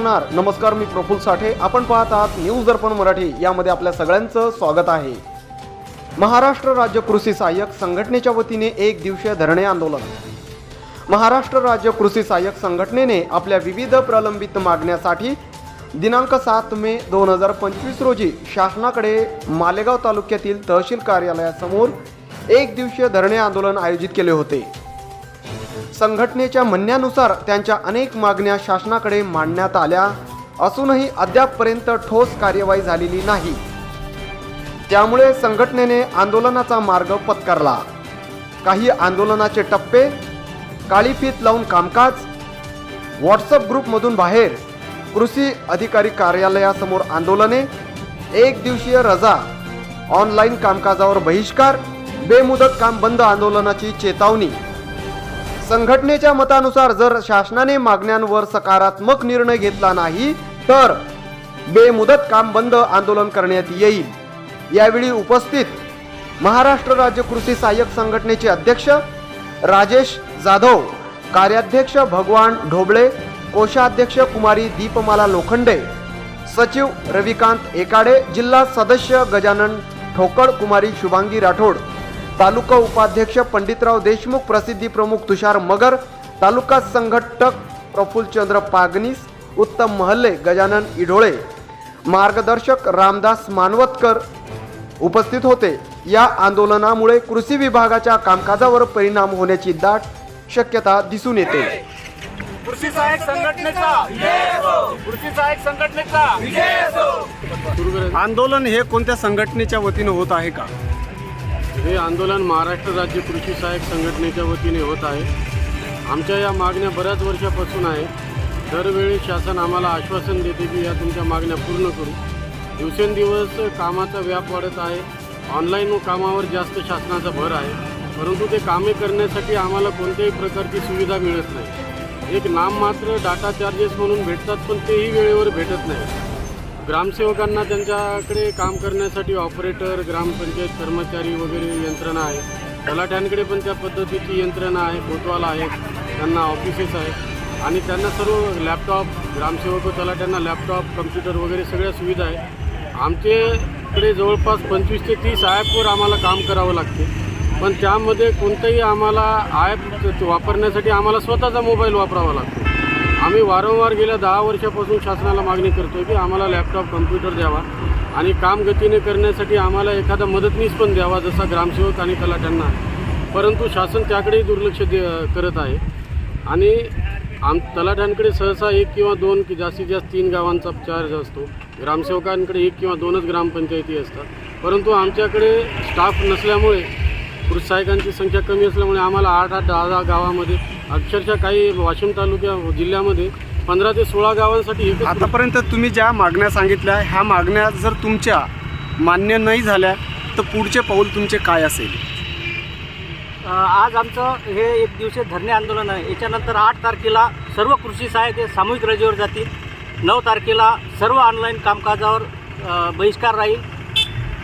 नमस्कार नमस्कार मी प्रफुल साठे. आपण पाहत आहात न्यूज दर्पण मराठी. यामध्ये आपल्या सगळ्यांचं स्वागत आहे. महाराष्ट्र राज्य कृषी सहाय्यक संघटनेच्या वतीने एक दिवसीय धरणे आंदोलन. महाराष्ट्र राज्य कृषी सहाय्यक संघटनेने आपल्या विविध प्रलंबित मागण्यासाठी दिनांक सात मे दोन हजार पंचवीस रोजी शासनाकडे मालेगाव तालुक्यातील तहसील कार्यालयासमोर एक दिवसीय धरणे आंदोलन आयोजित केले होते. संघटनेच्या म्हणण्यानुसार त्यांच्या अनेक मागण्या शासनाकडे मांडण्यात आल्या असूनही अद्यापपर्यंत ठोस कार्यवाही झालेली नाही. त्यामुळे संघटनेने आंदोलनाचा मार्ग पत्करला. काही आंदोलनाचे टप्पे काळीफीत लावून कामकाज व्हॉट्सअप ग्रुपमधून बाहेर कृषी अधिकारी कार्यालयासमोर आंदोलने एक दिवसीय रजा ऑनलाईन कामकाजावर बहिष्कार बेमुदत काम बंद आंदोलनाची चेतावणी संघटनेच्या मतानुसार जर शासनाने मागण्यांवर सकारात्मक निर्णय घेतला नाही तर बेमुदत काम बंद आंदोलन करण्यात येईल. यावेळी उपस्थित महाराष्ट्र राज्य कृषी सहाय्यक संघटनेचे अध्यक्ष राजेश जाधव कार्याध्यक्ष भगवान ढोबळे कोषाध्यक्ष कुमारी दीपमाला लोखंडे सचिव रविकांत एकाडे जिल्हा सदस्य गजानन ठोकळ कुमारी शुभांगी राठोड तालुका उपाध्यक्ष पंडितराव देशमुख प्रसिद्धी प्रमुख तुषार मगर तालुका संघटक प्रफुल्लचंद्र पागनीस उत्तम महल्ले गजानन इढोळे. मार्गदर्शक रामदास मानवतकर उपस्थित होते. या आंदोलनामुळे कृषी विभागाच्या कामकाजावर परिणाम होण्याची दाट शक्यता दिसून येते. कृषी सहाय्यक संघटनेचा. कृषी सहाय्यक संघटनेचा. आंदोलन हे कोणत्या संघटनेच्या वतीने होत आहे का? हे आंदोलन महाराष्ट्र राज्य कृषी सहाय्यक संघटनेच्या वतीने होत आहे. आमच्या या मागण्या बऱ्याच वर्षापासून आहे दरवेळी शासन आम्हाला आश्वासन देते की या तुमच्या मागण्या पूर्ण करू. दिवसेंदिवस कामाचा व्याप वाढत आहे. ऑनलाईन कामावर जास्त शासनाचा भर आहे. परंतु ते कामे करण्यासाठी आम्हाला कोणत्याही प्रकारची सुविधा मिळत नाही. एक नाममात्र डाटा चार्जेस म्हणून भेटतात पण तेही वेळेवर भेटत नाही. ग्रामसेवकांना त्यांच्याकडे काम करण्यासाठी ऑपरेटर ग्रामपंचायत कर्मचारी वगैरे यंत्रणा आहे. तलाठ्यांकडे पण त्या पद्धतीची यंत्रणा आहे कोतवाल आहेत त्यांना ऑफिसेस आहेत आणि त्यांना सर्व लॅपटॉप ग्रामसेवक व तलाठ्यांना लॅपटॉप कम्प्युटर वगैरे सगळ्या सुविधा आहे. आमच्याकडे जवळपास पंचवीस ते तीस ॲपवर आम्हाला काम करावं लागते. पण त्यामध्ये कोणतंही आम्हाला ॲप वापरण्यासाठी आम्हाला स्वतःचा मोबाईल वापरावा लागतो. आम्ही वारंवार गेल्या दहा वर्षापासून शासनाला मागणी करतोय की आम्हाला लॅपटॉप कम्प्युटर द्यावा आणि काम गतीने करण्यासाठी आम्हाला एखादा मदतनीस पण द्यावा जसा ग्रामसेवक आणि तलाट्यांना परंतु शासन त्याकडेही दुर्लक्ष दे करत आहे. आणि आम तलाठ्यांकडे सहसा एक किंवा दोन की जास्तीत जास्त तीन गावांचा चार्ज असतो. ग्रामसेवकांकडे एक किंवा दोनच ग्रामपंचायती असतात. परंतु आमच्याकडे स्टाफ नसल्यामुळे कृषी सहाय्यकांची संख्या कमी असल्यामुळे आम्हाला आठ आठ दहा दहा गावामध्ये अक्षरशः काही वाशिम तालुक्या जिल्ह्यामध्ये पंधरा ते सोळा गावांसाठी एकच आतापर्यंत तुम्ही ज्या मागण्या सांगितल्या ह्या मागण्या जर तुमच्या मान्य नाही झाल्या तर पुढचे पाऊल तुमचे काय असेल? आज आमचं हे एक दिवसीय धरणे आंदोलन आहे. याच्यानंतर आठ तारखेला सर्व कृषी सहाय्यक हे सामूहिक रजेवर जातील. नऊ तारखेला सर्व ऑनलाईन कामकाजावर बहिष्कार राहील.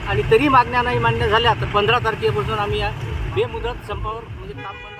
आणि तरी मागण्या नाही मान्य झाल्या तर पंधरा तारखेपासून आम्ही या बेमुदत संपावर म्हणजे काम